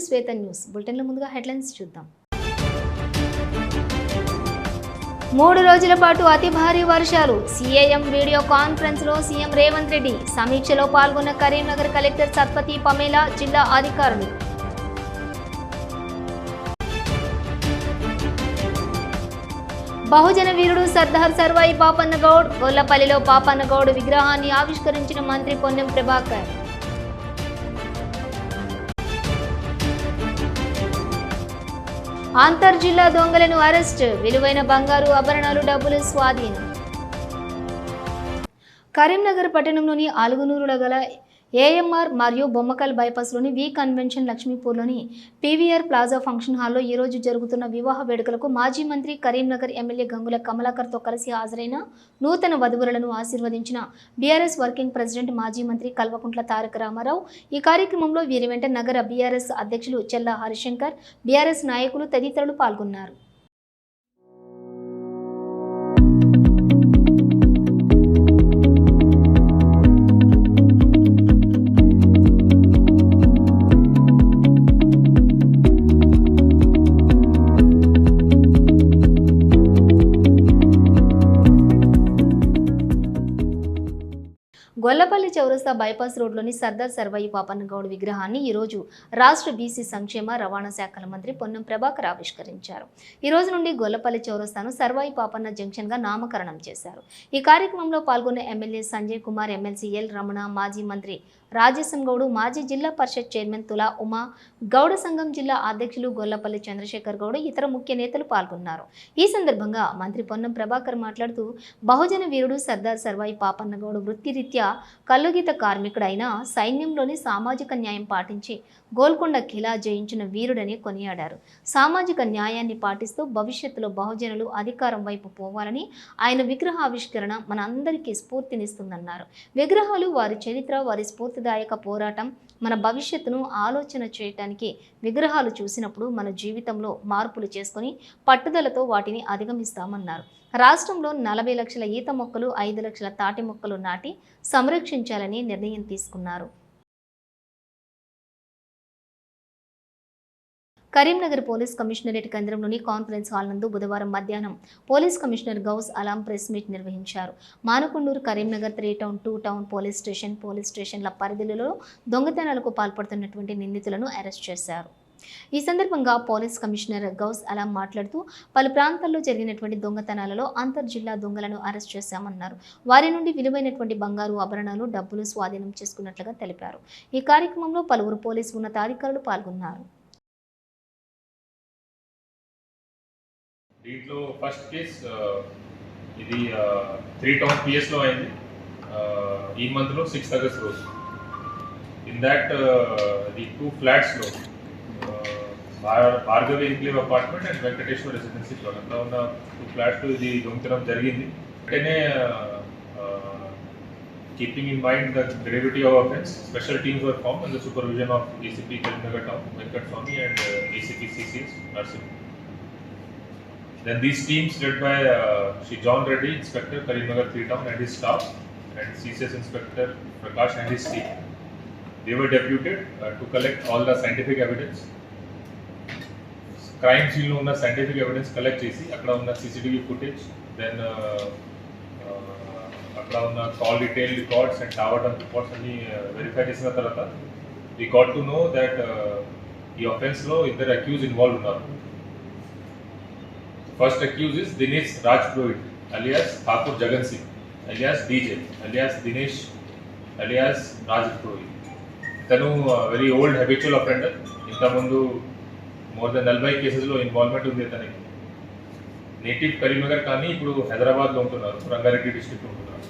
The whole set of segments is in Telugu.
To Shweta news. బులెటిన్లో ముందుగా హెడ్లైన్స్ చూద్దాం. మూడు రోజుల పాటు అతి భారీ వర్షాలు. సీఐఎం వీడియో కాన్ఫరెన్స్లో సీఎం రేవంత్ రెడ్డి సమీక్షలో పాల్గొన్న కరీంనగర్ కలెక్టర్ సత్పతి పమేలా జిల్లా అధికారులు. బహుజన వీరుడు సర్దార్ సర్వాయి పాపన్నగౌడ్ గొల్లపల్లిలో పాపన్నగౌడ్ విగ్రహాన్ని ఆవిష్కరించిన మంత్రి పొన్నెం ప్రభాకర్. అంతర్జిల్లా దొంగలను అరెస్ట్. విలువైన బంగారు ఆభరణాలు డబ్బులు స్వాధీనం. కరీంనగర్ పట్టణంలోని ఆలుగునూరులో గల ఏఎంఆర్ మరియు బొమ్మకల్ బైపాస్లోని వి కన్వెన్షన్ లక్ష్మీపూర్లోని పీవీఆర్ ప్లాజా ఫంక్షన్ హాల్లో ఈ రోజు జరుగుతున్న వివాహ వేడుకలకు మాజీ మంత్రి కరీంనగర్ ఎమ్మెల్యే గంగుల కమలాకర్తో కలిసి హాజరైన నూతన వధువులను ఆశీర్వదించిన బీఆర్ఎస్ వర్కింగ్ ప్రెసిడెంట్ మాజీ మంత్రి కల్వకుంట్ల తారక రామారావు. ఈ కార్యక్రమంలో వీరి వెంట నగర బీఆర్ఎస్ అధ్యక్షులు చెల్లా హరిశంకర్ బీఆర్ఎస్ నాయకులు తదితరులు పాల్గొన్నారు. గొల్లపల్లి చౌరస్తా బైపాస్ రోడ్లోని సర్దార్ సర్వాయి పాపన్న గౌడ్ విగ్రహాన్ని ఈరోజు రాష్ట్ర బీసీ సంక్షేమ రవాణా శాఖల మంత్రి పొన్నం ప్రభాకర్ ఆవిష్కరించారు. ఈ రోజు నుండి గొల్లపల్లి చౌరస్తాను సర్వాయి పాపన్న జంక్షన్గా నామకరణం చేశారు. ఈ కార్యక్రమంలో పాల్గొన్న MLA Sanjay Kumar MLC L Ramana మాజీ మంత్రి రాజేశం గౌడు మాజీ జిల్లా పరిషత్ చైర్మన్ తులా ఉమా గౌడ సంఘం జిల్లా అధ్యక్షులు గొల్లపల్లి చంద్రశేఖర్ గౌడ్ ఇతర ముఖ్య నేతలు పాల్గొన్నారు. ఈ సందర్భంగా మంత్రి పొన్నం ప్రభాకర్ మాట్లాడుతూ బహుజన వీరుడు సర్దార్ సర్వాయి పాపన్న గౌడ్ వృత్తిరీత్యా కల్లుగీత కార్మికుడైన సైన్యంలోని సామాజిక న్యాయం పాటించి గోల్కొండ ఖిలా జయించిన వీరుడని కొనియాడారు. సామాజిక న్యాయాన్ని పాటిస్తూ భవిష్యత్తులో బహుజనులు అధికారం వైపు పోవాలని ఆయన విగ్రహావిష్కరణ మన అందరికీ స్ఫూర్తినిస్తుందన్నారు. విగ్రహాలు వారి చరిత్ర వారి స్ఫూర్తిదాయక పోరాటం మన భవిష్యత్తును ఆలోచన చేయటానికి విగ్రహాలు చూసినప్పుడు మన జీవితంలో మార్పులు చేసుకొని పట్టుదలతో వాటిని అధిగమిస్తామన్నారు. రాష్ట్రంలో నలభై లక్షల ఈత మొక్కలు ఐదు లక్షల తాటి మొక్కలు నాటి సంరక్షించాలని నిర్ణయం తీసుకున్నారు. కరీంనగర్ పోలీస్ కమిషనరేట్ కేంద్రంలోని కాన్ఫరెన్స్ హాల్ నందు బుధవారం మధ్యాహ్నం police commissioner Ghouse Alam press meet నిర్వహించారు. Manakondur Karimnagar three town two town police station police స్టేషన్ల పరిధిలో దొంగతనాలకు పాల్పడుతున్నటువంటి నిందితులను అరెస్ట్ చేశారు. ఈ సందర్భంగా పోలీస్ కమిషనర్ గౌస్ అలాం మాట్లాడుతూ పలు ప్రాంతాల్లో జరిగినటువంటి దొంగతనాలలో అంతర్ జిల్లా దొంగలను అరెస్ట్ చేశామన్నారు. వారి నుండి విలువైనటువంటి బంగారు ఆభరణాలు డబ్బులు స్వాధీనం చేసుకున్నట్లుగా తెలిపారు. ఈ కార్యక్రమంలో పలువురు పోలీసు ఉన్నతాధికారులు పాల్గొన్నారు. దీంట్లో ఫస్ట్ కేస్ ఇది త్రీ టౌన్ పిఎస్లో అయింది. ఈ మంత్లో సిక్స్త్ ఆగస్ట్ రోజు. In that the two ఫ్లాట్స్లో Bhargavi enclave apartment and Venkateswara residency అంతా ఉన్న టూ ఫ్లాట్స్ ఇది దొంగతనం జరిగింది వెంటనే keeping in mind the gravity of offence special teams were form and the supervision of ACP Karimnagar town Venkat Swamy and ACP CCS Narsing Then these teams led by uh, Shri John Reddy, Inspector Karimnagar 3 Town and his staff, and CCS Inspector Prakash and his team, they were deputed uh, to collect all the scientific evidence. Crime సీన్లో ఉన్న సైంటిఫిక్ ఎవిడెన్స్ కలెక్ట్ చేసి అక్కడ ఉన్న సీసీటీవీ ఫుటేజ్ దెన్ అక్కడ ఉన్న call detail records and tower records అన్ని వెరిఫై చేసిన తర్వాత we got to know that ఈ అఫెన్స్లో ఇద్దరు అక్యూజ్ ఇన్వాల్వ్ ఉన్నారు first accused is Dinesh Raj Purohit, alias Thakur Jagan Singh alias DJ alias Dinesh alias Raj Purohit. తను వెరీ ఓల్డ్ హ్యాబిచువల్ అఫెండర్ ఇంతకుముందు మోర్ దెన్ నలభై కేసెస్లో ఇన్వాల్వ్మెంట్ ఉంది అతనికి. నేటివ్ కరీంనగర్ కానీ ఇప్పుడు హైదరాబాద్లో ఉంటున్నారు రంగారెడ్డి డిస్టిక్ ఉంటున్నారు.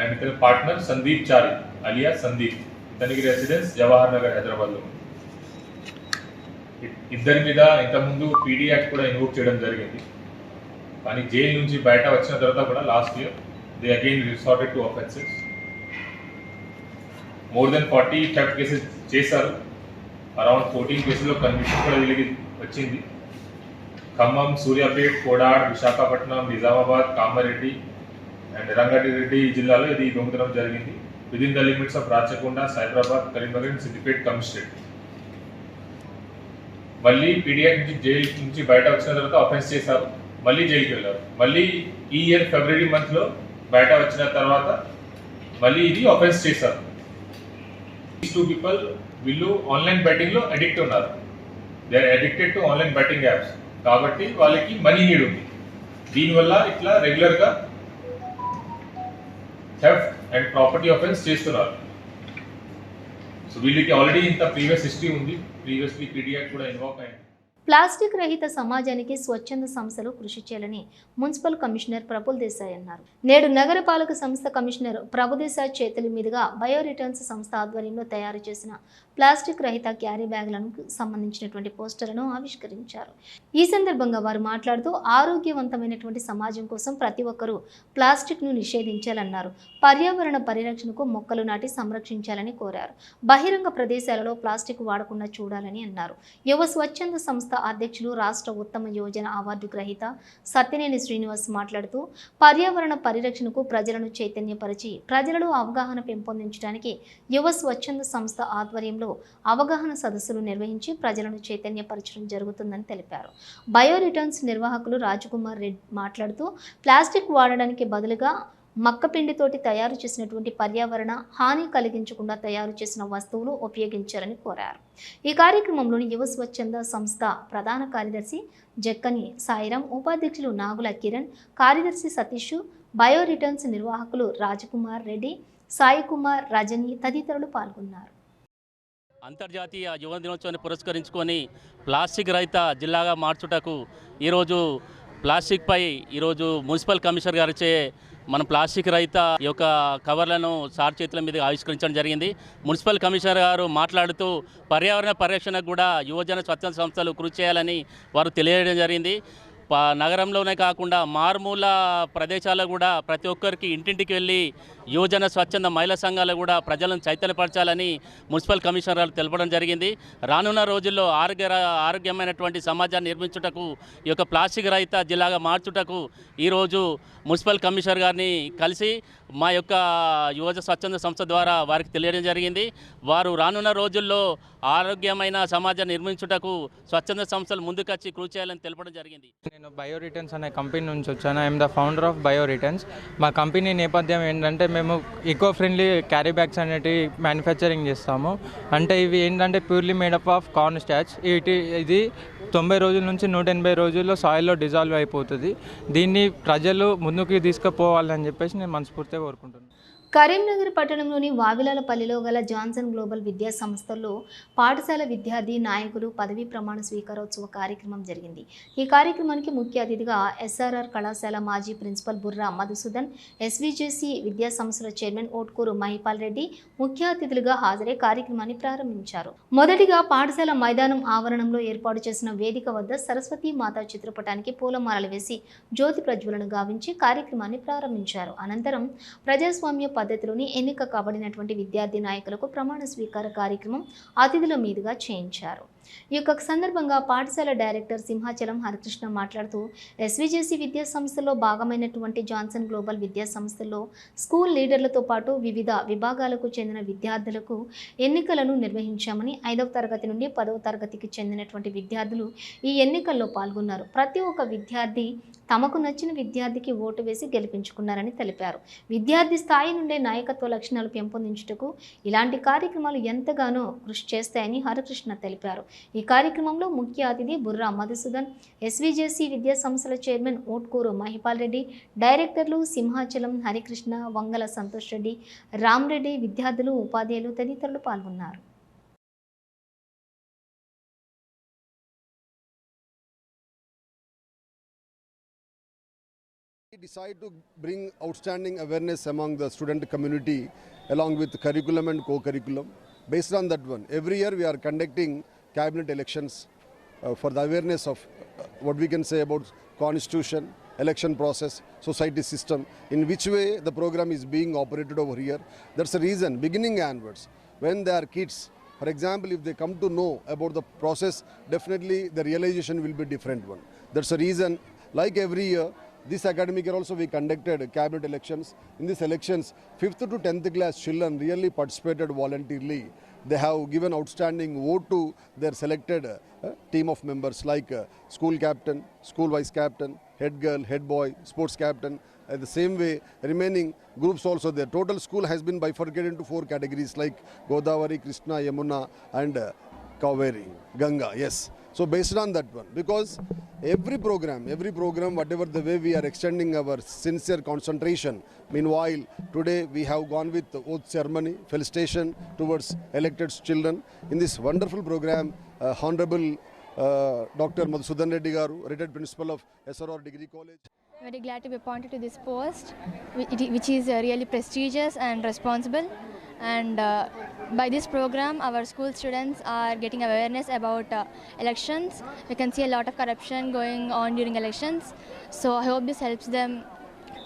అండ్ ఇతని పార్ట్నర్ సందీప్ చారి అలియా సందీప్ ఇతనికి రెసిడెన్స్ జవహర్ నగర్ హైదరాబాద్లో ఉంది. ఇద్దరి మీద ఇంతకుముందు పీడీ యాక్ట్ కూడా ఇన్వోక్ చేయడం జరిగింది. కానీ జైలు నుంచి బయట వచ్చిన తర్వాత కూడా last year they again resorted to offences more than forty theft cases చేశారు. అరౌండ్ ఫోర్టీన్ కేసుల్లో కన్విక్షన్ కూడా వీళ్ళకి వచ్చింది. ఖమ్మం సూర్యాపేట్ కోడాడ్ విశాఖపట్నం నిజామాబాద్ కామారెడ్డి అండ్ రంగారెడ్డి జిల్లాలో ఇది దొంగతనం జరిగింది. Within the limits of Rachakonda Cyberabad Karimnagar and Siddipet commissionerate. మళ్ళీ పీడియాక్ నుంచి జైలు నుంచి బయట వచ్చిన తర్వాత అఫెన్స్ చేశారు. మళ్ళీ జైలుకి వెళ్ళారు. మళ్ళీ ఈ ఇయర్ ఫిబ్రవరి మంత్లో బయట వచ్చిన తర్వాత మళ్ళీ ఇది అఫెన్స్ చేశారు. టూ పీపుల్ వీళ్ళు ఆన్లైన్ బెట్టింగ్లో అడిక్ట్ ఉన్నారు. They are addicted to online betting apps కాబట్టి వాళ్ళకి మనీ నీడ్ ఉంది. దీనివల్ల ఇట్లా రెగ్యులర్గా థెఫ్ట్ అండ్ ప్రాపర్టీ ఆఫెన్స్ చేస్తున్నారు. సో వీళ్ళకి ఆల్రెడీ ఇంత ప్రీవియస్ హిస్టరీ ఉంది. ప్రీవియస్లీ పీడియాక్ కూడా ఇన్వాల్వ్ అయింది. ప్లాస్టిక్ రహిత సమాజానికి స్వచ్ఛంద సంస్థలు కృషి చేయాలని మున్సిపల్ కమిషనర్ ప్రభుల్ దేశాయ్ అన్నారు. నేడు నగరపాలక సంస్థ కమిషనర్ ప్రభుదేశాయ్ చేతుల మీదుగా బయో రిటర్న్స్ సంస్థ ఆధ్వర్యంలో తయారు చేసిన ప్లాస్టిక్ రహిత క్యారీ బ్యాగులకు సంబంధించినటువంటి పోస్టర్లను ఆవిష్కరించారు. ఈ సందర్భంగా వారు మాట్లాడుతూ ఆరోగ్యవంతమైనటువంటి సమాజం కోసం ప్రతి ఒక్కరూ ప్లాస్టిక్ను నిషేధించాలన్నారు. పర్యావరణ పరిరక్షణకు మొక్కలు నాటి సంరక్షించాలని కోరారు. బహిరంగ ప్రదేశాలలో ప్లాస్టిక్ వాడకుండా చూడాలని అన్నారు. యువ స్వచ్ఛంద సంస్థ అధ్యక్షులు రాష్ట్ర ఉత్తమ యోజన అవార్డు గ్రహీత సత్యనేని శ్రీనివాస్ మాట్లాడుతూ పర్యావరణ పరిరక్షణకు ప్రజలను చైతన్యపరిచి ప్రజలలో అవగాహన పెంపొందించడానికి యువ స్వచ్ఛంద సంస్థ ఆధ్వర్యంలో అవగాహన సదస్సులు నిర్వహించి ప్రజలను చైతన్యపరచడం జరుగుతుందని తెలిపారు. బయో రిటర్న్స్ నిర్వాహకులు రాజకుమార్ రెడ్డి మాట్లాడుతూ ప్లాస్టిక్ వాడడానికి బదులుగా మక్కపిండితోటి తయారు చేసినటువంటి పర్యావరణ హాని కలిగించకుండా తయారు చేసిన వస్తువులు ఉపయోగించాలని కోరారు. ఈ కార్యక్రమంలోని యువ స్వచ్ఛంద సంస్థ ప్రధాన కార్యదర్శి జక్కని సాయిరాం ఉపాధ్యక్షులు నాగుల కిరణ్ కార్యదర్శి సతీష్ బయో రిటర్న్స్ నిర్వాహకులు రాజకుమార్ రెడ్డి సాయి కుమార్ రజని తదితరులు పాల్గొన్నారు. అంతర్జాతీయ యువ దినోత్సవాన్ని పురస్కరించుకొని ప్లాస్టిక్ రహిత జిల్లాగా మార్చుటకు ఈరోజు ప్లాస్టిక్పై ఈరోజు మున్సిపల్ కమిషనర్ గారిచే మన ప్లాస్టిక్ రహిత ఈ యొక్క కవర్లను సార్ చేతుల మీద ఆవిష్కరించడం జరిగింది. మున్సిపల్ కమిషనర్ గారు మాట్లాడుతూ పర్యావరణ పరిరక్షణకు కూడా యువజన స్వచ్ఛంద సంస్థలు కృషి చేయాలని వారు తెలియజేయడం జరిగింది. నగరంలోనే కాకుండా మారుమూల ప్రదేశాల్లో కూడా ప్రతి ఒక్కరికి ఇంటింటికి వెళ్ళి యువజన స్వచ్ఛంద మహిళా సంఘాలు కూడా ప్రజలను చైతన్యపరచాలని మున్సిపల్ కమిషనర్ గారు తెలపడం జరిగింది. రానున్న రోజుల్లో ఆరోగ్య ఆరోగ్యమైనటువంటి సమాజాన్ని నిర్మించుటకు ఈ యొక్క ప్లాస్టిక్ రహిత జిల్లాగా మార్చుటకు ఈరోజు మున్సిపల్ కమిషనర్ గారిని కలిసి మా యొక్క యువజ స్వచ్ఛంద సంస్థ ద్వారా వారికి తెలియడం జరిగింది. వారు రానున్న రోజుల్లో ఆరోగ్యమైన సమాజాన్ని నిర్మించుటకు స్వచ్ఛంద సంస్థలు ముందుకొచ్చి కృషి చేయాలని తెలపడం జరిగింది. నేను బయో రిటర్న్స్ అనే కంపెనీ నుంచి వచ్చాను. I'm the founder of bio returns మా కంపెనీ నేపథ్యం ఏంటంటే మేము ఈకో ఫ్రెండ్లీ క్యారీ బ్యాగ్స్ అనేటివి మ్యానుఫ్యాక్చరింగ్ చేస్తాము. అంటే ఇవి ఏంటంటే purely made up of corn starch ఇటు ఇది తొంభై రోజుల నుంచి నూట ఎనభై రోజుల్లో సాయిల్లో డిజాల్వ్ అయిపోతుంది. దీన్ని ప్రజలు ముందుకు తీసుకుపోవాలని చెప్పేసి నేను మనస్ఫూర్తిగా కోరుకుంటున్నాను. కరీంనగర్ పట్టణంలోని వావిలాలపల్లిలో గల జాన్సన్ గ్లోబల్ విద్యా సంస్థల్లో పాఠశాల విద్యార్థి నాయకులు పదవీ ప్రమాణ స్వీకారోత్సవ కార్యక్రమం జరిగింది. ఈ కార్యక్రమానికి ముఖ్య అతిథిగా ఎస్ఆర్ఆర్ కళాశాల మాజీ ప్రిన్సిపల్ బుర్రా మధుసూదన్ ఎస్విజేసి విద్యా సంస్థల చైర్మన్ ఓట్కూరు మహిపాల్ రెడ్డి ముఖ్య అతిథులుగా హాజరై కార్యక్రమాన్ని ప్రారంభించారు. మొదటిగా పాఠశాల మైదానం ఆవరణంలో ఏర్పాటు చేసిన వేదిక వద్ద సరస్వతీ మాతా చిత్రపటానికి పూలమాలలు వేసి జ్యోతి ప్రజ్వలను గావించి కార్యక్రమాన్ని ప్రారంభించారు. అనంతరం ప్రజాస్వామ్య పద్ధతిలోని ఎన్నిక కాబడినటువంటి విద్యార్థి నాయకులకు ప్రమాణ స్వీకార కార్యక్రమం అతిథుల మీదుగా చేయించారు. ఈ యొక్క సందర్భంగా పాఠశాల డైరెక్టర్ సింహాచలం హరికృష్ణ మాట్లాడుతూ ఎస్విజేసి విద్యా సంస్థలో భాగమైనటువంటి జాన్సన్ గ్లోబల్ విద్యా సంస్థలో స్కూల్ లీడర్లతో పాటు వివిధ విభాగాలకు చెందిన విద్యార్థులకు ఎన్నికలను నిర్వహించామని ఐదవ తరగతి నుండి పదవ తరగతికి చెందినటువంటి విద్యార్థులు ఈ ఎన్నికల్లో పాల్గొన్నారు. ప్రతి ఒక్క విద్యార్థి తమకు నచ్చిన విద్యార్థికి ఓటు వేసి గెలిపించుకున్నారని తెలిపారు. విద్యార్థి స్థాయి నుండే నాయకత్వ లక్షణాలు పెంపొందించుటకు ఇలాంటి కార్యక్రమాలు ఎంతగానో కృషి చేస్తాయని హరికృష్ణ తెలిపారు. ఈ కార్యక్రమంలో ముఖ్య అతిథి బుర్రా మధుసూదన్ ఎస్విజేసి విద్యా సంస్థల చైర్మన్ ఓట్కూరు మహిపాల్ రెడ్డి డైరెక్టర్లు సింహాచలం హరికృష్ణ వంగల సంతోష్ రెడ్డి రామ్రెడ్డి విద్యార్థులు ఉపాధ్యాయులు తదితరులు పాల్గొన్నారు decide to bring outstanding awareness among the student community along with curriculum and co-curriculum. Based on that one, every year we are conducting cabinet elections uh, for the awareness of uh, what we can say about constitution, election process, society system, in which way the program is being operated over here. That's the reason, beginning onwards, when they are kids, for example, if they come to know about the process, definitely the realization will be different one. That's the reason, like every year, this academic year also we conducted cabinet elections. In these elections, 5th to 10th class children really participated voluntarily they have given outstanding vote to their selected uh, team of members like uh, school captain, school vice captain, head girl, head boy, sports captain. Uh, the same way, remaining groups also there. Total school has been bifurcated into four categories like Godavari, Krishna, Yamuna, and uh, Kaveri, Ganga. Yes. So based on that one, because every program, every program, whatever the way we are extending our sincere concentration. Meanwhile, today we have gone with oath ceremony, felicitation towards elected children. In this wonderful program, uh, Honorable uh, Dr. Madhusudan Reddy Garu, retired principal of SRR Degree College. Very glad to be appointed to this post, which is uh, really prestigious and responsible. And uh, by this program, our school students are getting awareness about uh, elections. We can see a lot of corruption going on during elections. So I hope this helps them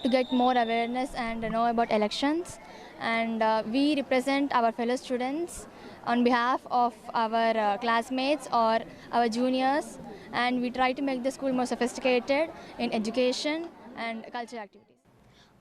to get more awareness and know about elections. And uh, we represent our fellow students on behalf of our uh, classmates or our juniors and we try to make the school more sophisticated in education and cultural activities.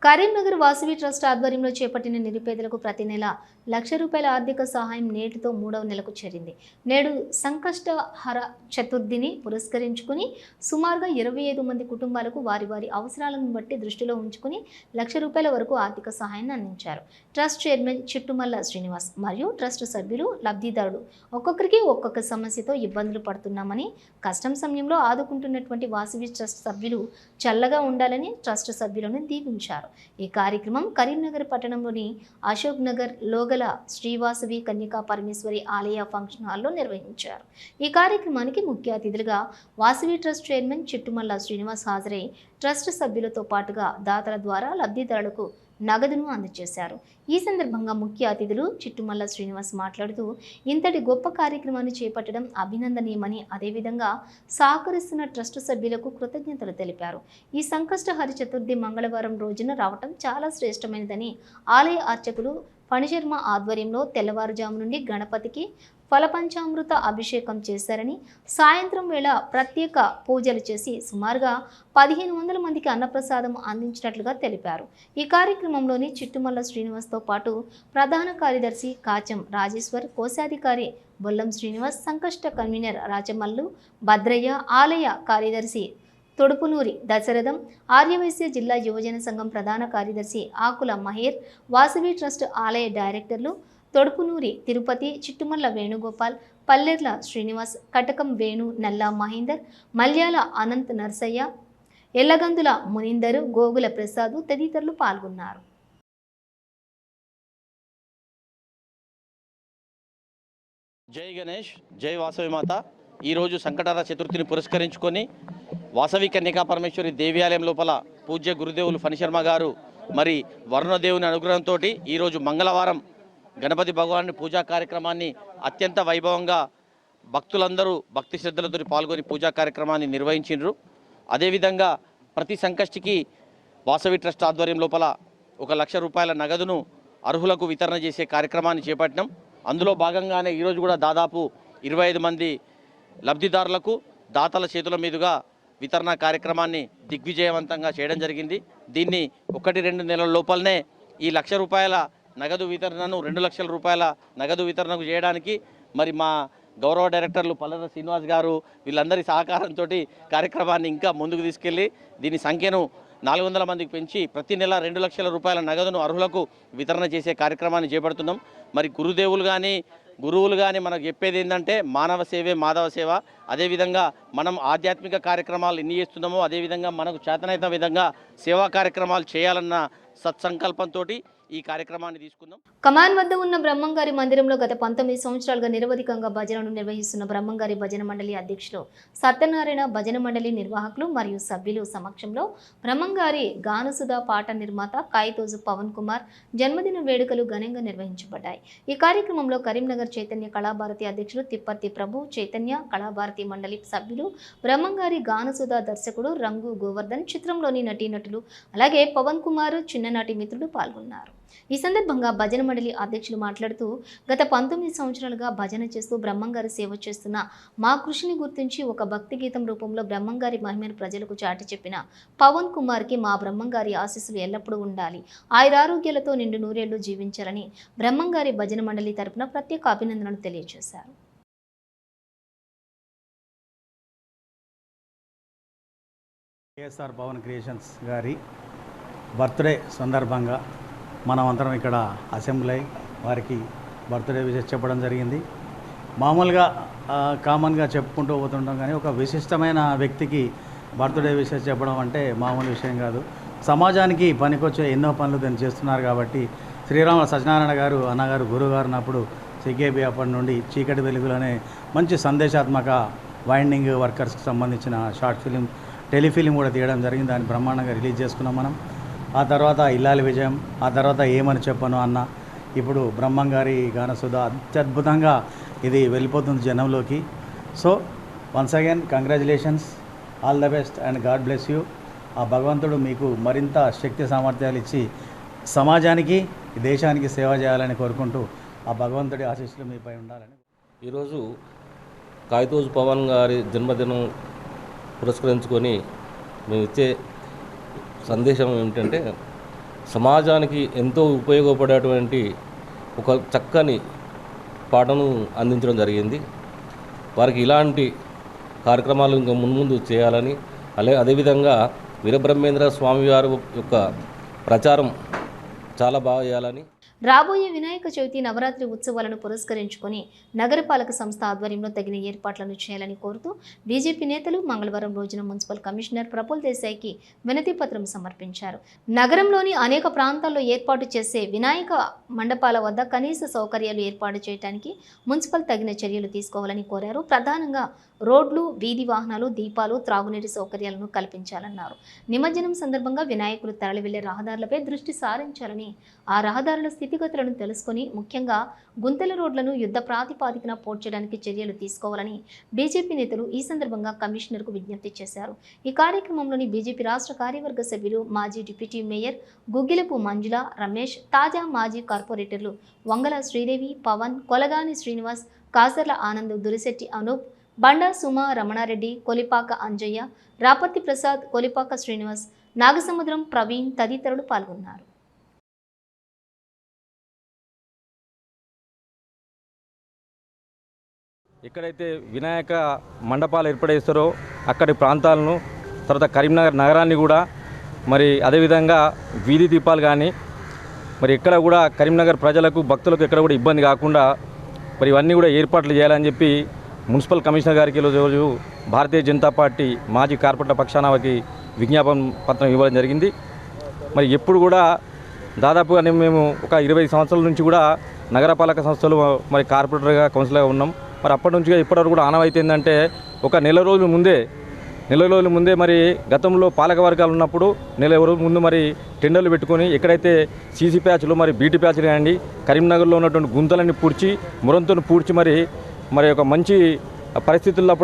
Karimnagar Vasavi trust ఆధ్వర్యంలో చేపట్టిన నిరుపేదలకు ప్రతి నెల లక్ష రూపాయల ఆర్థిక సహాయం నేటితో మూడవ నెలకు చేరింది. నేడు సంకష్టహర చతుర్థిని పురస్కరించుకుని సుమారుగా ఇరవై ఐదు మంది కుటుంబాలకు వారి వారి అవసరాలను బట్టి దృష్టిలో ఉంచుకుని లక్ష రూపాయల వరకు ఆర్థిక సహాయాన్ని అందించారు. ట్రస్ట్ చైర్మన్ చిట్టుమల్ల శ్రీనివాస్ మరియు ట్రస్ట్ సభ్యులు లబ్ధిదారుడు ఒక్కొక్కరికి ఒక్కొక్క సమస్యతో ఇబ్బందులు పడుతున్నామని కష్టం సమయంలో ఆదుకుంటున్నటువంటి వాసవి ట్రస్ట్ సభ్యులు చల్లగా ఉండాలని ట్రస్ట్ సభ్యులను దీవించారు. ఈ కార్యక్రమం కరీంనగర్ పట్టణంలోని అశోక్ నగర్ లోగల శ్రీవాసవి కన్యకా పరమేశ్వరి ఆలయ ఫంక్షన్ హాల్లో నిర్వహించారు. ఈ కార్యక్రమానికి ముఖ్య అతిథులుగా వాసవి ట్రస్ట్ చైర్మన్ చిట్టుమల్ల శ్రీనివాస్ హాజరై ట్రస్ట్ సభ్యులతో పాటుగా దాతల ద్వారా లబ్ధిదారులకు నగదును అందజేశారు. ఈ సందర్భంగా ముఖ్య అతిథులు చిట్టుమల్ల శ్రీనివాస్ మాట్లాడుతూ ఇంతటి గొప్ప కార్యక్రమాన్ని చేపట్టడం అభినందనీయమని అదేవిధంగా సహకరిస్తున్న ట్రస్ట్ సభ్యులకు కృతజ్ఞతలు తెలిపారు. ఈ సంకష్టహరి చతుర్థి మంగళవారం రోజున రావటం చాలా శ్రేష్టమైనదని ఆలయ అర్చకులు ఫణిశర్మ ఆధ్వర్యంలో తెల్లవారుజాము నుండి గణపతికి ఫలపంచామృత అభిషేకం చేశారని సాయంత్రం వేళ ప్రత్యేక పూజలు చేసి సుమారుగా పదిహేను వందల మందికి అన్నప్రసాదం అందించినట్లుగా తెలిపారు. ఈ కార్యక్రమంలోని చిట్టుమల్ల శ్రీనివాస్తో పాటు ప్రధాన కార్యదర్శి కాచం రాజేశ్వర్ కోశాధికారి బొల్లం శ్రీనివాస్ సంకష్ట కన్వీనర్ రాజమల్లు భద్రయ్య ఆలయ కార్యదర్శి తొడుపునూరి దశరథం ఆర్యవైశ్య జిల్లా యువజన సంఘం ప్రధాన కార్యదర్శి ఆకుల మహేర్ వాసవి ట్రస్ట్ ఆలయ డైరెక్టర్లు తొడుపునూరి తిరుపతి చిట్టుమల్ల వేణుగోపాల్ పల్లెర్ల శ్రీనివాస్ కటకం వేణు నల్లా మహేందర్ మల్యాల అనంత్ నర్సయ్య ఎల్లగందుల మునిందరు గోగుల ప్రసాద్ తదితరులు పాల్గొన్నారు. జై గణేష్ జై వాసవి మాత. ఈరోజు సంకటార చతుర్థిని పురస్కరించుకొని వాసవి కన్యకా పరమేశ్వరి దేవాలయం లోపల పూజ్య గురుదేవులు ఫణిశర్మ గారు మరి వరుణదేవుని అనుగ్రహంతో ఈరోజు మంగళవారం గణపతి భగవాన్ పూజా కార్యక్రమాన్ని అత్యంత వైభవంగా భక్తులందరూ భక్తి శ్రద్ధలతో పాల్గొని పూజా కార్యక్రమాన్ని నిర్వహించిండ్రు. అదేవిధంగా ప్రతి సంకష్టికి వాసవి ట్రస్ట్ ఆధ్వర్యం లోపల ఒక లక్ష రూపాయల నగదును అర్హులకు వితరణ చేసే కార్యక్రమాన్ని చేపట్టినాం. అందులో భాగంగానే ఈరోజు కూడా దాదాపు ఇరవై ఐదు మంది లబ్ధిదారులకు దాతల చేతుల మీదుగా వితరణ కార్యక్రమాన్ని దిగ్విజయవంతంగా చేయడం జరిగింది. దీన్ని ఒకటి రెండు నెలల లోపలనే ఈ లక్ష రూపాయల నగదు వితరణను రెండు లక్షల రూపాయల నగదు వితరణకు చేయడానికి మరి మా గౌరవ డైరెక్టర్లు పల్లెర శ్రీనివాస్ గారు వీళ్ళందరి సహకారంతో కార్యక్రమాన్ని ఇంకా ముందుకు తీసుకెళ్ళి దీని సంఖ్యను నాలుగు వందల మందికి పెంచి ప్రతి నెల రెండు లక్షల రూపాయల నగదును అర్హులకు వితరణ చేసే కార్యక్రమాన్ని చేపడుతున్నాం. మరి గురుదేవులు కానీ గురువులు కానీ మనకు చెప్పేది ఏంటంటే మానవ సేవే మాధవ సేవ. అదేవిధంగా మనం ఆధ్యాత్మిక కార్యక్రమాలు ఎన్ని చేస్తున్నామో అదేవిధంగా మనకు చేతనైన విధంగా సేవా కార్యక్రమాలు చేయాలన్న సత్సంకల్పంతో ఈ కార్యక్రమాన్ని తీసుకుందాం. కమాన్ వద్ద ఉన్న బ్రహ్మంగారి మందిరంలో గత పంతొమ్మిది సంవత్సరాలుగా నిరవధికంగా భజనను నిర్వహిస్తున్న బ్రహ్మంగారి భజన మండలి అధ్యక్షులు సత్యనారాయణ భజన మండలి నిర్వాహకులు మరియు సభ్యులు సమక్షంలో బ్రహ్మంగారి గానసుధ పాట నిర్మాత కాయితోజు పవన్ కుమార్ జన్మదిన వేడుకలు ఘనంగా నిర్వహించబడ్డాయి. ఈ కార్యక్రమంలో కరీంనగర్ చైతన్య కళాభారతి అధ్యక్షులు తిప్పర్తి ప్రభు చైతన్య కళాభారతి మండలి సభ్యులు బ్రహ్మంగారి గానసుధ దర్శకుడు రంగు గోవర్ధన్ చిత్రంలోని నటీనటులు అలాగే పవన్ కుమార్ చిన్ననాటి మిత్రులు పాల్గొన్నారు. ఈ సందర్భంగా భజన మండలి అధ్యక్షులు మాట్లాడుతూ గత పంతొమ్మిది సంవత్సరాలుగా భజన చేస్తూ బ్రహ్మంగారి సేవ చేస్తున్న మా కృషిని గుర్తించి ఒక భక్తి గీతం రూపంలో బ్రహ్మంగారి మహిమను ప్రజలకు చాటి చెప్పిన పవన్ కుమార్కి మా బ్రహ్మంగారి ఆశీస్సులు ఎల్లప్పుడూ ఉండాలి. ఆయురారోగ్యాలతో నిండు నూరేళ్ళు జీవించాలని బ్రహ్మంగారి భజన మండలి తరపున ప్రత్యేక అభినందనలు తెలియజేశారు. కేఎస్ఆర్ పవన్ క్రియేషన్స్ గారి బర్త్డే సందర్భంగా మనం అందరం ఇక్కడ అసెంబ్లీ అయి వారికి బర్త్డే విషెస్ చెప్పడం జరిగింది. మామూలుగా కామన్గా చెప్పుకుంటూ పోతుంటాం కానీ ఒక విశిష్టమైన వ్యక్తికి బర్త్డే విషెస్ చెప్పడం అంటే మామూలు విషయం కాదు. సమాజానికి పనికొచ్చే ఎన్నో పనులు తను చేస్తున్నారు కాబట్టి శ్రీరామ సత్యనారాయణ గారు అన్నగారు గురుగారు అన్నప్పుడు సికేబి అప్పటి నుండి చీకటి వెలుగులోనే మంచి సందేశాత్మక వైండింగ్ వర్కర్స్కి సంబంధించిన షార్ట్ ఫిలిం టెలిఫిలిం కూడా తీయడం జరిగింది. దాన్ని బ్రహ్మాండంగా రిలీజ్ చేసుకున్నాం మనం. ఆ తర్వాత ఇల్లాలి విజయం ఆ తర్వాత ఏమని చెప్పను అన్న ఇప్పుడు బ్రహ్మంగారి గానసుధ అత్యద్భుతంగా ఇది వెళ్ళిపోతుంది జనంలోకి. So once again congratulations all the best and God bless you ఆ భగవంతుడు మీకు మరింత శక్తి సామర్థ్యాలు ఇచ్చి సమాజానికి దేశానికి సేవ చేయాలని కోరుకుంటూ ఆ భగవంతుడి ఆశీస్సులు మీపై ఉండాలని. ఈరోజు కాగితోజు పవన్ గారి జన్మదినం పురస్కరించుకొని మేము ఇచ్చే సందేశం ఏమిటంటే సమాజానికి ఎంతో ఉపయోగపడేటువంటి ఒక చక్కని పాటను అందించడం జరిగింది. వారికి ఇలాంటి కార్యక్రమాలు ఇంకా మున్ముందు చేయాలని అలే అదేవిధంగా వీరబ్రహ్మేంద్ర స్వామి వారి యొక్క ప్రచారం చాలా బాగా చేయాలని రాబోయే వినాయక చవితి నవరాత్రి ఉత్సవాలను పురస్కరించుకొని నగరపాలక సంస్థ ఆధ్వర్యంలో తగిన ఏర్పాట్లను చేయాలని కోరుతూ బీజేపీ నేతలు మంగళవారం రోజున మున్సిపల్ కమిషనర్ ప్రఫుల్ దేశాయికి వినతి పత్రం సమర్పించారు. నగరంలోని అనేక ప్రాంతాల్లో ఏర్పాటు చేసే వినాయక మండపాల వద్ద కనీస సౌకర్యాలు ఏర్పాటు చేయడానికి మున్సిపల్ తగిన చర్యలు తీసుకోవాలని కోరారు. ప్రధానంగా రోడ్లు వీధి వాహనాలు దీపాలు త్రాగునీటి సౌకర్యాలను కల్పించాలన్నారు. నిమజ్జనం సందర్భంగా వినాయకులు తరలి వెళ్ళే రహదారులపై దృష్టి సారించాలని ఆ రహదారుల స్థితి స్థితిగతులను తెలుసుకొని ముఖ్యంగా గుంతల రోడ్లను యుద్ధ ప్రాతిపాదికన పోడ్చడానికి చర్యలు తీసుకోవాలని బీజేపీ నేతలు ఈ సందర్భంగా కమిషనర్కు విజ్ఞప్తి చేశారు. ఈ కార్యక్రమంలోని బీజేపీ రాష్ట్ర కార్యవర్గ సభ్యులు మాజీ డిప్యూటీ మేయర్ గుగ్గిలపు మంజుల రమేష్ తాజా మాజీ కార్పొరేటర్లు వంగల శ్రీదేవి పవన్ కొలగాని శ్రీనివాస్ కాసర్ల ఆనంద్ దురిశెట్టి అనూప్ బండా సుమ రమణారెడ్డి కొలిపాక అంజయ్య రాపతి ప్రసాద్ కొలిపాక శ్రీనివాస్ నాగసముద్రం ప్రవీణ్ తదితరులు పాల్గొన్నారు. ఎక్కడైతే వినాయక మండపాలు ఏర్పడేస్తారో అక్కడి ప్రాంతాలను తర్వాత కరీంనగర్ నగరాన్ని కూడా మరి అదేవిధంగా వీధి దీపాలు కానీ మరి ఎక్కడ కూడా కరీంనగర్ ప్రజలకు భక్తులకు ఎక్కడ కూడా ఇబ్బంది కాకుండా మరి ఇవన్నీ కూడా ఏర్పాట్లు చేయాలని చెప్పి మున్సిపల్ కమిషనర్ గారికి ఈరోజు రోజు భారతీయ జనతా పార్టీ మాజీ కార్పొరేటర్ పక్షాన వారికి విజ్ఞాపన పత్రం ఇవ్వడం జరిగింది. మరి ఎప్పుడు కూడా దాదాపుగా మేము ఒక ఇరవై సంవత్సరాల నుంచి కూడా నగరపాలక సంస్థలు మరి కార్పొరేటర్గా కౌన్సిలర్గా ఉన్నాం. మరి అప్పటి నుంచి ఇప్పటివరకు కూడా ఆనవాయితీ ఏంటంటే ఒక నెల రోజుల ముందే నెల రోజుల ముందే మరి గతంలో పాలక వర్గాలు ఉన్నప్పుడు నెల రోజుల ముందు మరి టెండర్లు పెట్టుకొని ఎక్కడైతే సీసీ ప్యాచ్లు మరి బీటీ ప్యాచ్లు కానివ్వండి కరీంనగర్లో ఉన్నటువంటి గుంతలన్నీ పూడ్చి మురంతను పూడ్చి మరి మరి ఒక మంచి పరిస్థితుల్లో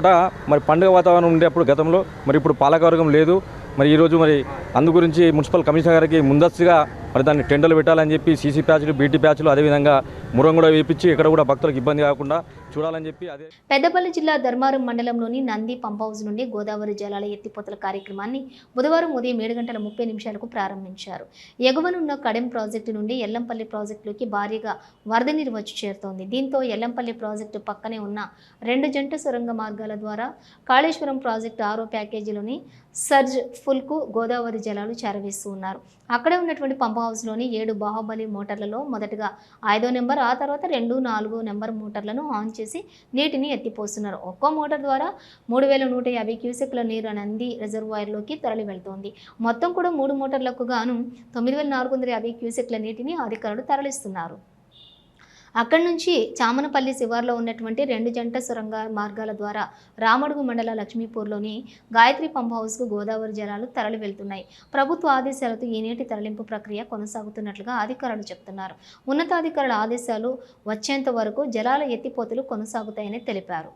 మరి పండుగ వాతావరణం ఉండేప్పుడు గతంలో. మరి ఇప్పుడు పాలకవర్గం లేదు. మరి ఈరోజు మరి అందు గురించి మున్సిపల్ కమిషనర్ గారికి ముందస్తుగా మరి దాన్ని టెండర్లు పెట్టాలని చెప్పి సీసీ ప్యాచ్లు బీటీ ప్యాచ్లు అదేవిధంగా మురం కూడా వేయించి ఇక్కడ కూడా భక్తులకు ఇబ్బంది కాకుండా చూడాలని చెప్పి అదే పెద్దపల్లి జిల్లా ధర్మారం మండలంలోని నంది పంప్ హౌస్ నుండి గోదావరి జలాల ఎత్తిపోతల కార్యక్రమాన్ని బుధవారం ఉదయం ఏడు గంటల ముప్పై నిమిషాలకు ప్రారంభించారు. ఎగువనున్న కడెం ప్రాజెక్టు నుండి ఎల్లంపల్లి ప్రాజెక్టులోకి భారీగా వరద నీరు వచ్చి చేరుతోంది. దీంతో ఎల్లంపల్లి ప్రాజెక్టు పక్కనే ఉన్న రెండు జంట సొరంగ మార్గాల ద్వారా కాళేశ్వరం ప్రాజెక్టు ఆరో ప్యాకేజీలోని సర్జ్ ఫుల్కు గోదావరి జలాలు చేరవేస్తూ ఉన్నారు. అక్కడే ఉన్నటువంటి పంప్ హౌస్లోని ఏడు బాహుబలి మోటార్లలో మొదటగా ఐదో నెంబర్ ఆ తర్వాత రెండు నాలుగు నెంబర్ మోటార్లను ఆన్ చేసి నీటిని ఎత్తిపోస్తున్నారు. ఒక్కో మోటార్ ద్వారా మూడు వేల నూట యాభై క్యూసెక్ల నీరు నంది రిజర్వాయర్లోకి తరలి వెళ్తోంది. మొత్తం కూడా మూడు మోటార్లకు గాను తొమ్మిది వేల నాలుగు వందల యాభై క్యూసెక్ల నీటిని అధికారులు తరలిస్తున్నారు. అక్కడి నుంచి చామనపల్లి శివార్లో ఉన్నటువంటి రెండు జంట సొరంగ మార్గాల ద్వారా రామడుగు మండల లక్ష్మీపూర్లోని గాయత్రి పంప్ హౌస్కు గోదావరి జలాలు తరలి వెళ్తున్నాయి ప్రభుత్వ ఆదేశాలతో ఈ నీటి తరలింపు ప్రక్రియ కొనసాగుతున్నట్లుగా అధికారులు చెప్తున్నారు. ఉన్నతాధికారుల ఆదేశాలు వచ్చేంత వరకు జలాల ఎత్తిపోతలు కొనసాగుతాయని తెలిపారు.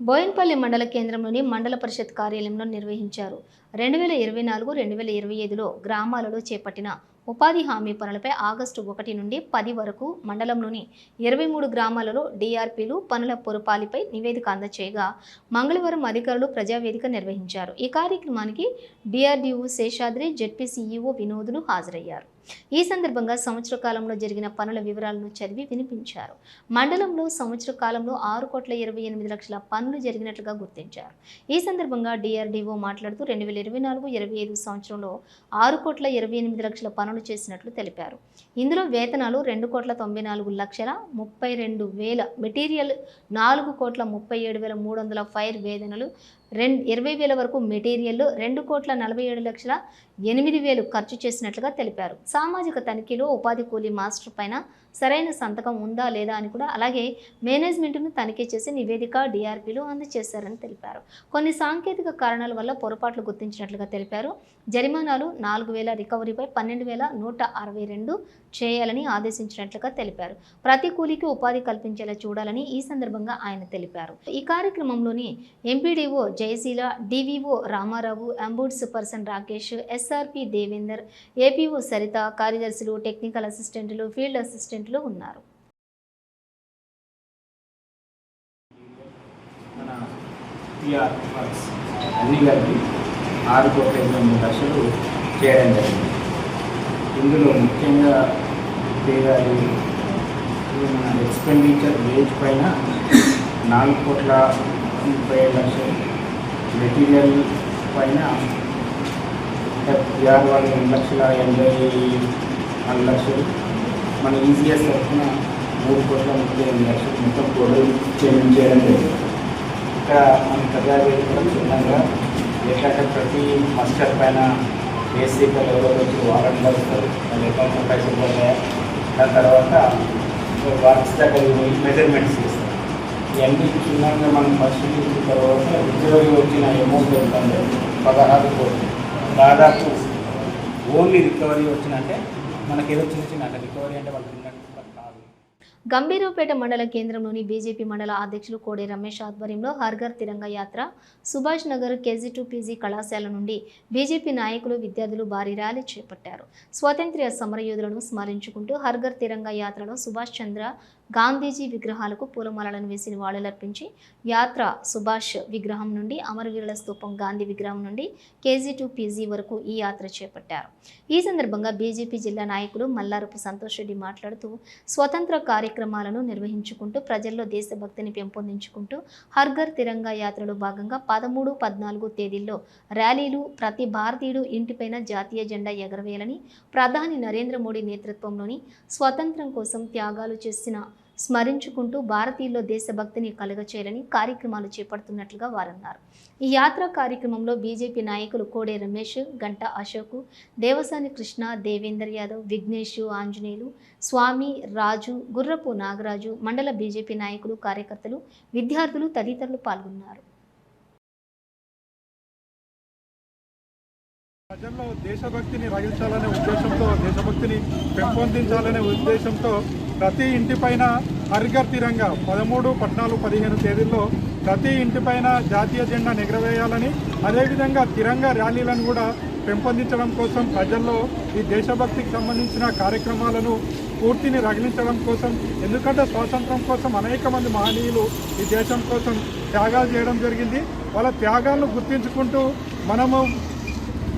బోయన్పల్లి మండల కేంద్రంలోని మండల పరిషత్ కార్యాలయంలో నిర్వహించారు. రెండు వేల ఇరవై నాలుగు రెండు వేల ఇరవై ఐదులో గ్రామాలలో చేపట్టిన ఉపాధి హామీ పనులపై ఆగస్టు ఒకటి నుండి పది వరకు మండలంలోని ఇరవై మూడు గ్రామాలలో డిఆర్పీలు పనుల పొరపాలిపై నివేదిక అందచేయగా మంగళవారం అధికారులు ప్రజావేదిక నిర్వహించారు. ఈ కార్యక్రమానికి డిఆర్డీఓ శేషాద్రి జెడ్పీ సీఈఓ వినోదులు హాజరయ్యారు. ఈ సందర్భంగా సంవత్సర కాలంలో జరిగిన పనుల వివరాలను చదివి వినిపించారు. మండలంలో సంవత్సర కాలంలో ఆరు కోట్ల ఇరవై ఎనిమిది లక్షల పనులు జరిగినట్లుగా గుర్తించారు. ఈ సందర్భంగా డిఆర్డీఓ మాట్లాడుతూ రెండు వేల ఇరవై నాలుగు ఇరవై ఐదు సంవత్సరంలో ఆరు కోట్ల ఇరవై ఎనిమిది లక్షల పనులు చేసినట్లు తెలిపారు. ఇందులో వేతనాలు రెండు కోట్ల తొంభై నాలుగు లక్షల ముప్పై రెండు వేల మెటీరియల్ నాలుగు కోట్ల ముప్పై ఏడు వేల మూడు వందల ఫైర్ వేదనలు రెండు ఇరవై వేల వరకు మెటీరియల్ రెండు కోట్ల నలభై ఏడు లక్షల ఎనిమిది వేలు ఖర్చు చేసినట్లుగా తెలిపారు. సామాజిక తనిఖీలో ఉపాధి కూలీ మాస్టర్ పైన సరైన సంతకం ఉందా లేదా అని కూడా అలాగే మేనేజ్మెంట్ను తనిఖీ చేసి నివేదిక డిఆర్పీలు అందజేశారని తెలిపారు. కొన్ని సాంకేతిక కారణాల వల్ల పొరపాట్లు గుర్తించినట్లుగా తెలిపారు. జరిమానాలు నాలుగు వేల రికవరీపై పన్నెండు వేల నూట అరవై రెండు చేయాలని ఆదేశించినట్లుగా తెలిపారు. ప్రతి కూలీకి ఉపాధి కల్పించేలా చూడాలని ఈ సందర్భంగా ఆయన తెలిపారు. ఈ కార్యక్రమంలోని MPDO Jayasheela DVO Ramarao ombudsperson Rakesh SRP Devender APO Saritha కార్యదర్శులు టెక్నికల్ అసిస్టెంట్లు ఫీల్డ్ అసిస్టెంట్ అసిస్టెంట్లు ఉన్నారు. అన్ని కలిపి ఆరు కోట్ల ఎనిమిది మూడు లక్షలు చేయడం జరిగింది. ఇందులో ముఖ్యంగా పేదాలు మన ఎక్స్పెండిచర్ వేజ్ పైన నాలుగు కోట్ల ముప్పై ఏడు లక్షలు. మెటీరియల్ పైన ఆరు వందల లక్షల ఎనభై నాలుగు లక్షలు. మన ఈజీఎస్ తరఫున మూడు కోట్ల ముప్పై ఎనిమిది లక్షలు మొత్తం టోటల్ చెల్లించేయడం జరిగింది. ఇక్కడ మన ప్రజావేదికలో క్షుణ్ణంగా ఎట్లంటే ప్రతి మస్టర్ పైన ఏసీకలు ఎవరో వచ్చి వారంటీ వస్తారు వాళ్ళు ఎక్కడ పైసలు పడతాయా దాని తర్వాత వర్క్స్ దగ్గర మెజర్మెంట్స్ చేస్తారు. ఇవన్నీ చిన్నగా మనం పరిశీలించిన తర్వాత ఉద్యోగి వచ్చిన అమౌంట్ ఎంత పదహారు కోట్లు. దాదాపు ఓన్లీ రికవరీ వచ్చినంటే మనకి ఏదో చిన్న చిన్న అంటే రికవరీ అంటే వాళ్ళకి ఉన్నట్టు కాదు గంభీరపేట మండల కేంద్రంలోని బీజేపీ మండల అధ్యక్షులు కోడే రమేష్ ఆధ్వర్యంలో హర్ఘర్ Tiranga Yatra Subhash Nagar KG to PG కళాశాల నుండి బీజేపీ నాయకులు విద్యార్థులు భారీ ర్యాలీ చేపట్టారు. స్వాతంత్ర్య సమరయోధులను స్మరించుకుంటూ హర్ఘర్ తిరంగ యాత్రలో సుభాష్ చంద్ర గాంధీజీ విగ్రహాలకు పూలమాలలను వేసి నివాళులర్పించి యాత్ర సుభాష్ విగ్రహం నుండి అమరవీరుల స్థూపం గాంధీ విగ్రహం నుండి కేజీ టు పీజీ వరకు ఈ యాత్ర చేపట్టారు. ఈ సందర్భంగా బీజేపీ జిల్లా నాయకులు మల్లారపు సంతోష్ రెడ్డి మాట్లాడుతూ స్వతంత్ర కార్యక్రమాలను నిర్వహించుకుంటూ ప్రజల్లో దేశభక్తిని పెంపొందించుకుంటూ హర్ఘర్ తిరంగా యాత్రలో భాగంగా పదమూడు పద్నాలుగు తేదీల్లో ర్యాలీలు ప్రతి భారతీయుడు ఇంటిపైన జాతీయ జెండా ఎగరవేయాలని ప్రధాని నరేంద్ర మోడీ నేతృత్వంలోని స్వతంత్రం కోసం త్యాగాలు చేసిన స్మరించుకుంటూ భారతీయుల్లో దేశభక్తిని కలుగచేయాలని కార్యక్రమాలు చేపడుతున్నట్లుగా వారన్నారు. ఈ యాత్ర కార్యక్రమంలో బీజేపీ నాయకులు కోడే రమేష్ గంట అశోక్ దేవసాని కృష్ణ దేవేందర్ యాదవ్ విఘ్నేష్ ఆంజనేయులు స్వామి రాజు గుర్రపు నాగరాజు మండల బీజేపీ నాయకులు కార్యకర్తలు విద్యార్థులు తదితరులు పాల్గొన్నారు. ప్రజల్లో దేశభక్తిని రగించాలనే ఉద్దేశంతో దేశభక్తిని పెంపొందించాలనే ఉద్దేశంతో ప్రతి ఇంటిపైన హరిగర్ తిరంగా పదమూడు పద్నాలుగు పదిహేను తేదీల్లో ప్రతి ఇంటిపైన జాతీయ జెండా ఎగరవేయాలని అదేవిధంగా తిరంగా ర్యాలీలను కూడా పెంపొందించడం కోసం ప్రజల్లో ఈ దేశభక్తికి సంబంధించిన కార్యక్రమాలను పూర్తిని రగిలించడం కోసం ఎందుకంటే స్వాతంత్రం కోసం అనేక మంది మహనీయులు ఈ దేశం కోసం త్యాగాలు చేయడం జరిగింది. వాళ్ళ త్యాగాలను గుర్తించుకుంటూ మనము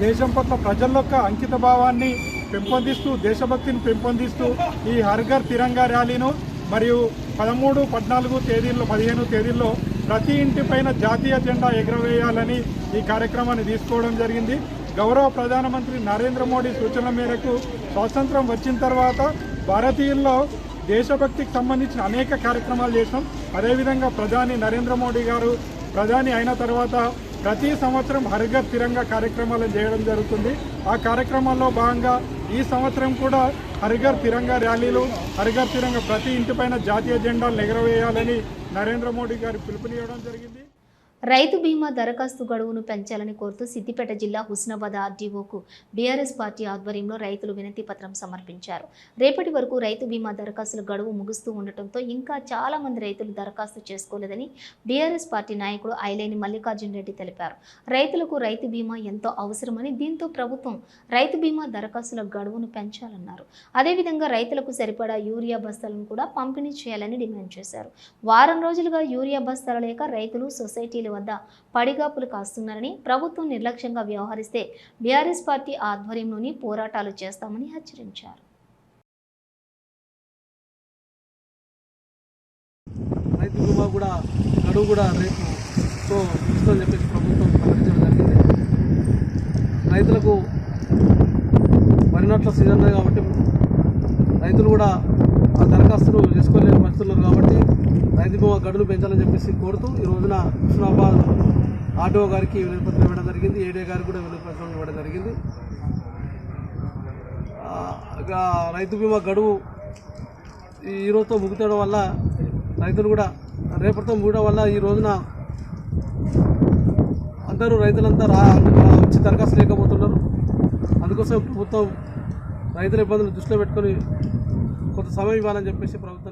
దేశం పట్ల ప్రజల యొక్క అంకిత భావాన్ని పెంపొందిస్తూ దేశభక్తిని పెంపొందిస్తూ ఈ హర్ఘర్ తిరంగా ర్యాలీను మరియు పదమూడు పద్నాలుగు తేదీల్లో పదిహేను తేదీల్లో ప్రతి ఇంటిపైన జాతీయ జెండా ఎగురవేయాలని ఈ కార్యక్రమాన్ని తీసుకోవడం జరిగింది. గౌరవ ప్రధానమంత్రి నరేంద్ర మోడీ సూచనల మేరకు స్వాతంత్రం వచ్చిన తర్వాత భారతీయుల్లో దేశభక్తికి సంబంధించిన అనేక కార్యక్రమాలు చేసినాం. అదేవిధంగా ప్రధాని నరేంద్ర మోడీ గారు ప్రధాని అయిన తర్వాత ప్రతి సంవత్సరం హరిగర్ తిరంగా కార్యక్రమాలను చేయడం జరుగుతుంది. ఆ కార్యక్రమాల్లో భాగంగా ఈ సంవత్సరం కూడా హరిగర్ తిరంగ ర్యాలీలు హరిగర్ తిరంగ ప్రతి ఇంటిపైన జాతీయ జెండాలు ఎగరవేయాలని నరేంద్ర మోడీ గారు పిలుపునివ్వడం జరిగింది. రైతు బీమా దరఖాస్తు గడువును పెంచాలని కోరుతూ సిద్దిపేట జిల్లా హుస్నాబాద్ ఆర్డీఓకు బీఆర్ఎస్ పార్టీ ఆధ్వర్యంలో రైతులు వినతి పత్రం సమర్పించారు. రేపటి వరకు రైతు బీమా దరఖాస్తుల గడువు ముగుస్తూ ఉండటంతో ఇంకా చాలా మంది రైతులు దరఖాస్తు చేసుకోలేదని బీఆర్ఎస్ పార్టీ నాయకుడు ఐలేని మల్లికార్జున్ రెడ్డి తెలిపారు. రైతులకు రైతు బీమా ఎంతో అవసరమని దీంతో ప్రభుత్వం రైతు బీమా దరఖాస్తుల గడువును పెంచాలన్నారు. అదేవిధంగా రైతులకు సరిపడా యూరియా బస్తాలను కూడా పంపిణీ చేయాలని డిమాండ్ చేశారు. వారం రోజులుగా యూరియా బస్తాలు లేక రైతులు సొసైటీ వద్ద పడిగాపులు కాస్తున్నారని ప్రభుత్వం నిర్లక్ష్యంగా వ్యవహరిస్తే బీఆర్ఎస్ పార్టీ ఆధ్వర్యంలోని పోరాటాలు చేస్తామని హెచ్చరించారు. రైతు బీమా కూడా గడువు కూడా రేపు సో ఇస్తుందని చెప్పేసి ప్రభుత్వం ప్రకటించడం జరిగింది. రైతులకు వరి సీజన్ కాబట్టి రైతులు కూడా ఆ దరఖాస్తులు చేసుకోలేని పరిస్థితులు కాబట్టి రైతు బీమా గడువులు పెంచాలని చెప్పేసి కోరుతూ ఈ రోజున హుస్నాబాద్ ఆటో గారికి వినతిపత్రం ఇవ్వడం జరిగింది. ఏడే గారికి కూడా వినతిపత్రం ఇవ్వడం జరిగింది. రైతు బీమా గడువు ఈ రోజుతో ముగుతడం వల్ల రైతులు కూడా రేపటితో ముగడం వల్ల ఈ రోజున అందరూ రైతులంతా రా వచ్చి దరఖాస్తు లేకపోతున్నారు అందుకోసం ప్రభుత్వం రైతుల ఇబ్బందులు దృష్టిలో పెట్టుకొని కొంత సమయం ఇవ్వాలని చెప్పేసి ప్రభుత్వం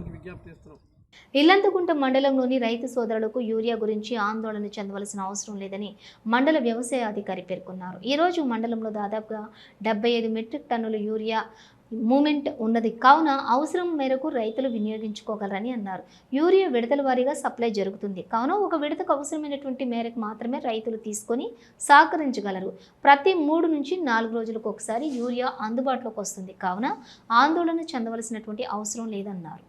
ఇల్లంతకుంట మండలంలోని రైతు సోదరులకు యూరియా గురించి ఆందోళన చెందవలసిన అవసరం లేదని మండల వ్యవసాయ అధికారి పేర్కొన్నారు. ఈరోజు మండలంలో దాదాపుగా డెబ్బై ఐదు మెట్రిక్ టన్నుల యూరియా మూమెంట్ ఉన్నది. కావున అవసరం మేరకు రైతులు వినియోగించుకోగలరని అన్నారు. యూరియా విడతల వారీగా సప్లై జరుగుతుంది. కావున ఒక విడతకు అవసరమైనటువంటి మేరకు మాత్రమే రైతులు తీసుకొని సహకరించగలరు. ప్రతి మూడు నుంచి నాలుగు రోజులకు ఒకసారి యూరియా అందుబాటులోకి వస్తుంది. కావున ఆందోళన చెందవలసినటువంటి అవసరం లేదన్నారు.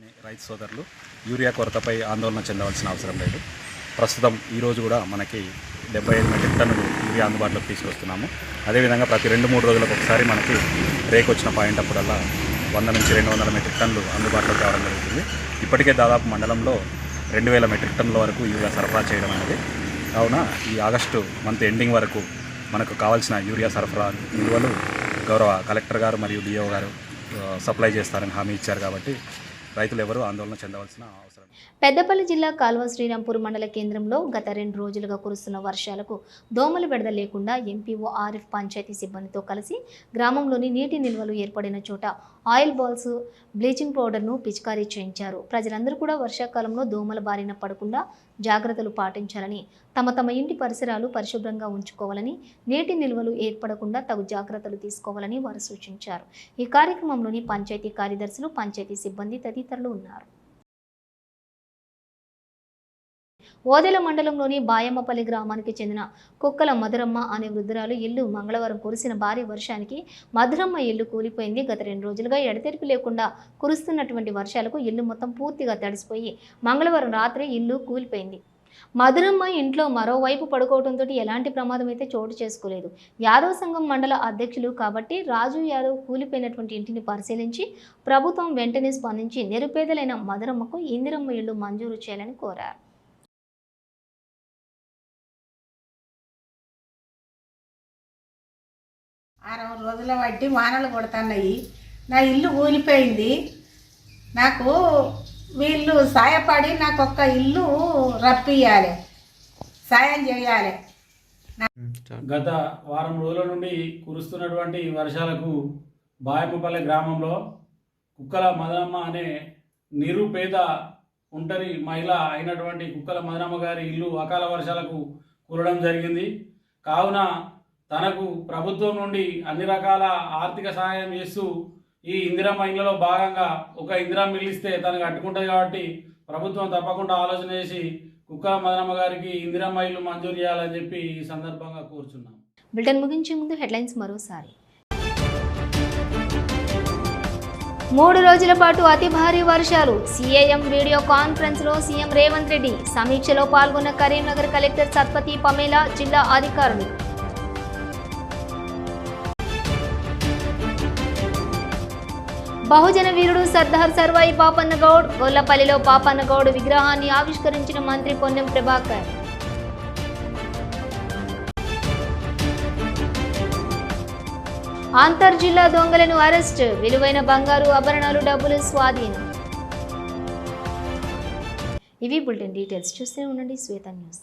లోని రైతు సోదరులు యూరియా కొరతపై ఆందోళన చెందవలసిన అవసరం లేదు. ప్రస్తుతం ఈరోజు కూడా మనకి డెబ్బై ఐదు మెట్రిక్ టన్నులు యూరియా అందుబాటులోకి తీసుకొస్తున్నాము. అదేవిధంగా ప్రతి రెండు మూడు రోజులకు ఒకసారి మనకి రేక్ వచ్చిన పాయింట్ అప్పుడల్లా వంద నుంచి రెండు వందల మెట్రిక్ టన్నులు అందుబాటులోకి రావడం జరుగుతుంది. ఇప్పటికే దాదాపు మండలంలో రెండు వేల మెట్రిక్ టన్నుల వరకు యూరియా సరఫరా చేయడం అనేది. కావున ఈ ఆగస్టు మంత్ ఎండింగ్ వరకు మనకు కావాల్సిన యూరియా సరఫరా నిల్వలు గౌరవ కలెక్టర్ గారు మరియు డిఓ గారు సప్లై చేస్తారని హామీ ఇచ్చారు కాబట్టి రైతులు ఎవరు ఆందోళన చెందవలసిన పెద్దపల్లి జిల్లా కాల్వ శ్రీరాంపూర్ మండల కేంద్రంలో గత రెండు రోజులుగా కురుస్తున్న వర్షాలకు దోమలు బెడద లేకుండా ఎంపీఓ ఆర్ఎఫ్ పంచాయతీ సిబ్బందితో కలిసి గ్రామంలోని నీటి నిల్వలు ఏర్పడిన చోట ఆయిల్ బాల్స్ బ్లీచింగ్ పౌడర్ను పిచికారీ చేయించారు. ప్రజలందరూ కూడా వర్షాకాలంలో దోమల బారిన పడకుండా జాగ్రత్తలు పాటించాలని తమ తమ ఇంటి పరిసరాలు పరిశుభ్రంగా ఉంచుకోవాలని నీటి నిల్వలు ఏర్పడకుండా తగు జాగ్రత్తలు తీసుకోవాలని వారు సూచించారు. ఈ కార్యక్రమంలోని పంచాయతీ కార్యదర్శులు పంచాయతీ సిబ్బంది తదితరులు ఉన్నారు. ఓదెల మండలంలోని బాయమ్మపల్లి గ్రామానికి చెందిన కుక్కల మధురమ్మ అనే వృద్ధురాలు ఇల్లు మంగళవారం కురిసిన భారీ వర్షానికి మధురమ్మ ఇల్లు కూలిపోయింది. గత రెండు రోజులుగా ఎడతెరిపి లేకుండా కురుస్తున్నటువంటి వర్షాలకు ఇల్లు మొత్తం పూర్తిగా తడిసిపోయి మంగళవారం రాత్రి ఇల్లు కూలిపోయింది. మధురమ్మ ఇంట్లో మరోవైపు పడుకోవడంతో ఎలాంటి ప్రమాదం అయితే చోటు చేసుకోలేదు. యాదవ్ సంఘం మండల అధ్యక్షులు కాబట్టి రాజు యాదవ్ కూలిపోయినటువంటి ఇంటిని పరిశీలించి ప్రభుత్వం వెంటనే స్పందించి నిరుపేదలైన మధురమ్మకు ఇందిరమ్మ ఇల్లు మంజూరు చేయాలని కోరారు. వారం రోజుల బట్టి వానలు కొడుతున్నాయి. నా ఇల్లు కూలిపోయింది నాకు వీళ్ళు సాయపడి నాకు ఒక్క ఇల్లు రప్పియాలి సాయం చేయాలి. గత వారం రోజుల నుండి కురుస్తున్నటువంటి వర్షాలకు బాయమ్మపల్లి గ్రామంలో కుక్కల మదనమ్మ అనే నిరుపేద ఒంటరి మహిళ అయినటువంటి కుక్కల మదనమ్మ గారి ఇల్లు అకాల వర్షాలకు కూలడం జరిగింది. కావున తనకు ప్రభుత్వం నుండి అన్ని రకాల ఆర్థిక సహాయం చేస్తూ ఈ ఇందిరమ్మ ఇళ్ళలో భాగంగా ఒక ఇందిరా ఇల్లు ఇస్తే తనకు అట్టుకుంటుంది కాబట్టి ప్రభుత్వం తప్పకుండా ఆలోచన చేసి కుక్కల మదనమ్మ గారికి ఇందిరమ్మ ఇల్లు మంజూరు చేయాలని చెప్పి ఈ సందర్భంగా కోరుచున్నాం. బ్రిటన్ ముగించే ముందు హెడ్లైన్స్ మరోసారి. మూడు రోజుల పాటు అతి భారీ వర్షాలు. సీఐఎం వీడియో కాన్ఫరెన్స్లో సీఎం రేవంత్ రెడ్డి సమీక్షలో పాల్గొన్న కరీంనగర్ కలెక్టర్ సత్పతి పమేలా జిల్లా అధికారులు. బహుజన వీరుడు సర్దార్ సర్వాయి పాపన్న గౌడ్ గొల్లపల్లిలో పాపన్న గౌడ్ విగ్రహాన్ని ఆవిష్కరించిన మంత్రి పొన్నం ప్రభాకర్. అంతర్జిల్లా దొంగలను అరెస్ట్ విలువైన బంగారు ఆభరణాలు డబ్బులు స్వాధీనం. ఇవి బులెటిన్ డీటెయిల్స్. చూస్తూనే ఉండండి శ్వేత న్యూస్.